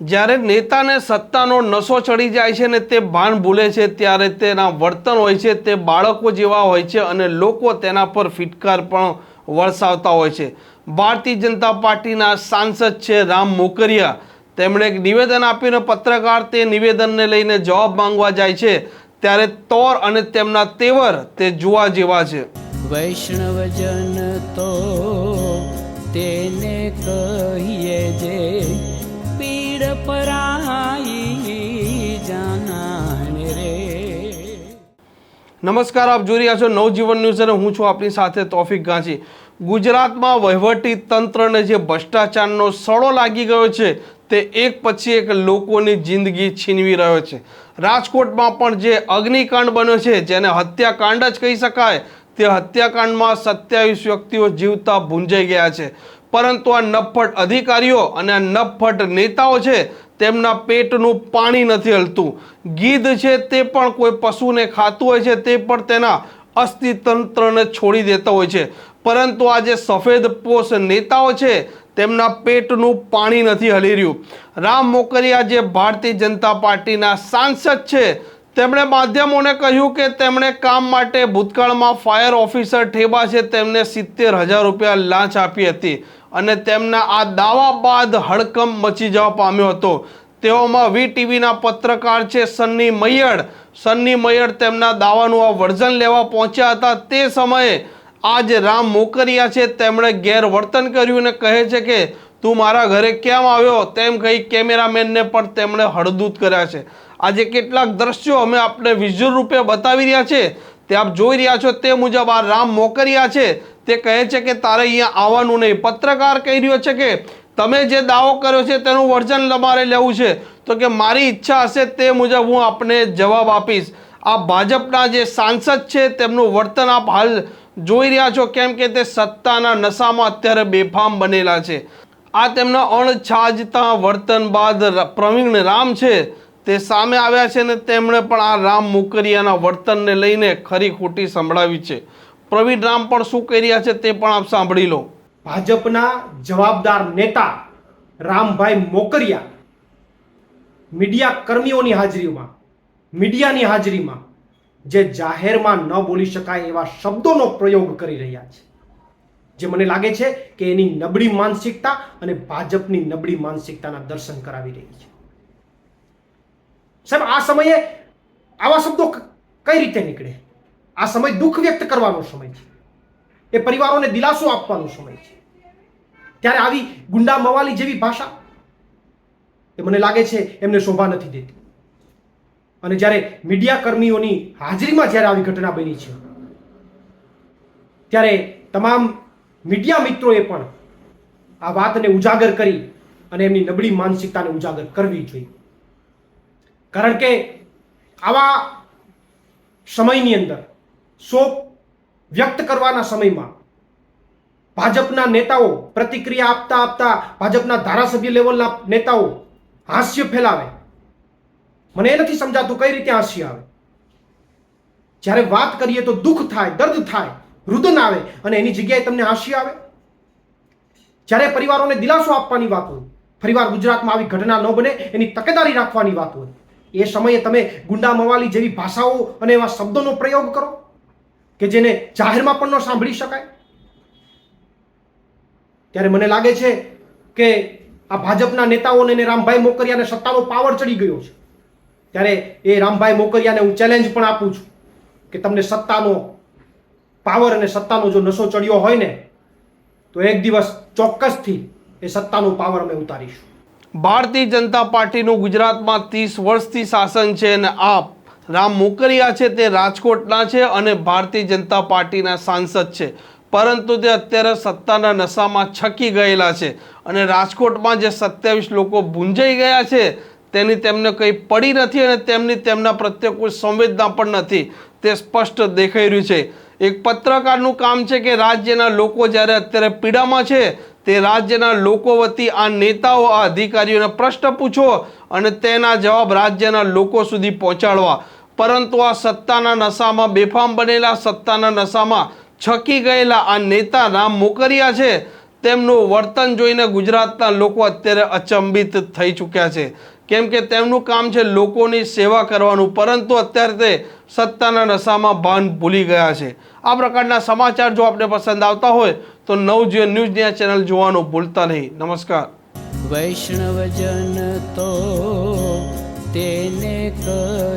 જ્યારે નેતાને સત્તાનો નશો ચડી જાય છે ને તે ભાન ભૂલે છે, ત્યારે તેના વર્તન હોય છે, તે બાળકો જેવા હોય છે અને લોકો તેના પર ફિટકાર પણ વરસાવતા હોય છે. ભારતીય જનતા પાર્ટીના સાંસદ છે રામ મોકરિયા. તેમણે એક નિવેદન આપીને પત્રકાર તે નિવેદનને લઈને જવાબ માંગવા જાય છે. ત્યારે તોર અને તેમના તેવર તે જોવા જેવા છે. વૈષ્ણવજન તો તેને કહીએ જે નમસ્કાર, આપ જોઈ રહ્યા છો નવજીવન ન્યૂઝ અને હું છું આપની સાથે તોફિક ગાંચી. ગુજરાતમાં વહીવટી તંત્રને જે ભ્રષ્ટાચારનો સડો લાગી ગયો છે, તે એક પછી એક લોકોની જિંદગી છીનવી રહ્યો છે. રાજકોટમાં પણ જે અગ્નિકાંડ બન્યો છે, જેને હત્યાકાંડ જ કહી શકાય, તે હત્યાકાંડમાં સત્યાવીસ વ્યક્તિઓ જીવતા ભૂંજાઈ ગયા છે. પરંતુ આ નફ્ફટ અધિકારીઓ અને આ નફ્ફટ નેતાઓ છે, તેમના પેટનું પાણી નથી હલતું. ગીધ છે તે પણ કોઈ પશુને ખાતું હોય છે, તે પણ તેના અસ્થિતંત્રને છોડી દેતા હોય છે. પરંતુ આ જે સફેદ પોષ નેતાઓ છે, તેમના પેટનું પાણી નથી હલી રહ્યું. રામ મોકરિયા જે ભારતીય જનતા પાર્ટીના સાંસદ છે, તેમણે માધ્યમોને કહ્યું કે તેમણે કામ માટે ભૂતકાળમાં ફાયર ઓફિસર ઠેબા છે, તેમને સિત્તેર હજાર રૂપિયા લાંચ આપી હતી. અને તેમના આ દાવા બાદ હડકંપ મચી જવા પામ્યો હતો. તેઓમાં વી ટીવીના પત્રકાર છે સન્ની મૈયડ. સન્ની મૈયડ તેમના દાવાનું આ વર્ઝન લેવા પહોંચ્યા હતા. તે સમયે આ જે રામ મોકરિયા છે, તેમણે ગેરવર્તન કર્યું અને કહે છે કે, તું મારા ઘરે કેમ આવ્યો? તેમ કહી કેમેરામેનને પણ તેમણે હળદૂત કર્યા છે. આજે કેટલાક દ્રશ્યો અમે આપને વિઝ્યુઅલ રૂપે બતાવી રહ્યા છે. તે આપ જોઈ રહ્યા છો તે મુજબ આ રામ મોકરિયા છે. તે કહે છે કે તારે અહીંયા આવવાનું નહીં. પત્રકાર કહી રહ્યો છે કે તમે જે દાવો કર્યો છે તેનું વર્જન તમારે લેવું છે. તો કે મારી ઈચ્છા હશે તે મુજબ હું આપને જવાબ આપીશ. આ ભાજપના જે સાંસદ છે તેમનું વર્તન આપ હાલ જોઈ રહ્યા છો કેમ કે તે સત્તાના નશામાં અત્યારે બેફામ બનેલા છે. આ તેમના અણછાજતા વર્તન બાદ પ્રવીણ રામ છે તે સામે આવ્યા છે ને તેમણે પણ આ રામ મુકરિયાના વર્તનને લઈને ખરી ખોટી સંભળાવી છે. પ્રવીણ રામ પણ શું કહી રહ્યા છે તે પણ આપ સાંભળી લો. ભાજપના જવાબદાર નેતા રામભાઈ મોકરિયા મીડિયા કર્મીઓની હાજરીમાં, મીડિયાની હાજરીમાં, જે જાહેરમાં ન બોલી શકાય એવા શબ્દોનો પ્રયોગ કરી રહ્યા છે. જે મને લાગે છે કે એની નબળી માનસિકતા અને ભાજપની નબળી માનસિકતાના દર્શન કરાવી રહી છે. સાહેબ, આ સમયે આવા શબ્દો કઈ રીતે નીકળે? આ સમય દુઃખ વ્યક્ત કરવાનો સમય છે. એ પરિવારોને દિલાસો આપવાનો સમય છે. ત્યારે આવી ગુંડા મવાલી જેવી ભાષા એ મને લાગે છે એમને શોભા નથી દેતી. અને જ્યારે મીડિયા કર્મીઓની હાજરીમાં જ્યારે આવી ઘટના બની છે, ત્યારે તમામ મીડિયા મિત્રોએ પણ આ વાતને ઉજાગર કરી અને એમની નબળી માનસિકતાને ઉજાગર કરવી જોઈએ. કારણ કે આવા સમયની અંદર શોક વ્યક્ત કરવાના સમયમાં ભાજપના નેતાઓ પ્રતિક્રિયા આપતા આપતા ભાજપના ધારાસભ્ય લેવલના નેતાઓ હાસ્ય ફેલાવે. મને એ નથી સમજાતું કઈ રીતે હાસ્ય આવે. જ્યારે વાત કરીએ તો દુઃખ થાય, દર્દ થાય, રુદન આવે અને એની જગ્યાએ તમને હાસ્ય આવે. જ્યારે પરિવારોને દિલાસો આપવાની વાત હોય ફરીવાર ગુજરાતમાં આવી ઘટના ન બને, એની તકેદારી રાખવાની વાત હોય, એ સમયે તમે ગુંડા મવાલી જેવી ભાષાઓ અને એવા શબ્દોનો પ્રયોગ કરો. કે જેને જાહેરમાં પણ ન સાંભળી શકાય? ત્યારે મને લાગે છે કે આ ભાજપના નેતાઓને અને રામભાઈ મોકરિયાને સત્તાનો પાવર ચડી ગયો છે. ત્યારે એ રામભાઈ મોકરિયાને હું ચેલેન્જ પણ આપું છું કે તમને સત્તાનો પાવર અને સત્તાનો જો નશો ચડ્યો હોય ને, તો એક દિવસ ચોક્કસથી એ સત્તાનો પાવર અમે ઉતારીશું. ભારતીય જનતા પાર્ટીનું ગુજરાતમાં ત્રીસ વર્ષથી શાસન છે અને આ રામ મોકરિયા છે તે રાજકોટના છે અને ભારતીય જનતા પાર્ટીના સાંસદ છે. પરંતુ તે અત્યારે સત્તાના નશામાં છકી ગયેલા છે અને રાજકોટમાં જે સત્યાવીસ લોકો ભૂંજાઈ ગયા છે તેની તેમને કંઈ પડી નથી અને તેમની તેમના પ્રત્યે કોઈ સંવેદના પણ નથી. તે સ્પષ્ટ દેખાઈ રહ્યું છે. એક પત્રકારનું કામ છે કે રાજ્યના લોકો જ્યારે અત્યારે પીડામાં છે, તે રાજ્યના લોકો વતી આ નેતાઓ, આ અધિકારીઓને પ્રશ્ન પૂછો અને તેના જવાબ રાજ્યના લોકો સુધી પહોંચાડવા. પરંતુ આ સત્તાના નશામાં બેફામ બનેલા સત્તાના નશામાં છકી ગયેલા આ નેતા રામ મોકરિયા છે. તેમનું વર્તન જોઈને ગુજરાતના લોકો અત્યારે અચંબિત થઈ ચૂક્યા છે. કેમ કે તેમનું કામ છે લોકોની સેવા કરવાનું, પરંતુ અત્યારે તે સત્તાના નશામાં ભાન ભૂલી ગયા છે. આ પ્રકારના સમાચાર જો આપને પસંદ આવતા હોય, તો નવજીવન ન્યૂઝની આ ચેનલ જોવાનું ભૂલતા નહીં. નમસ્કાર. વૈષ્ણવજન તો તેને પરા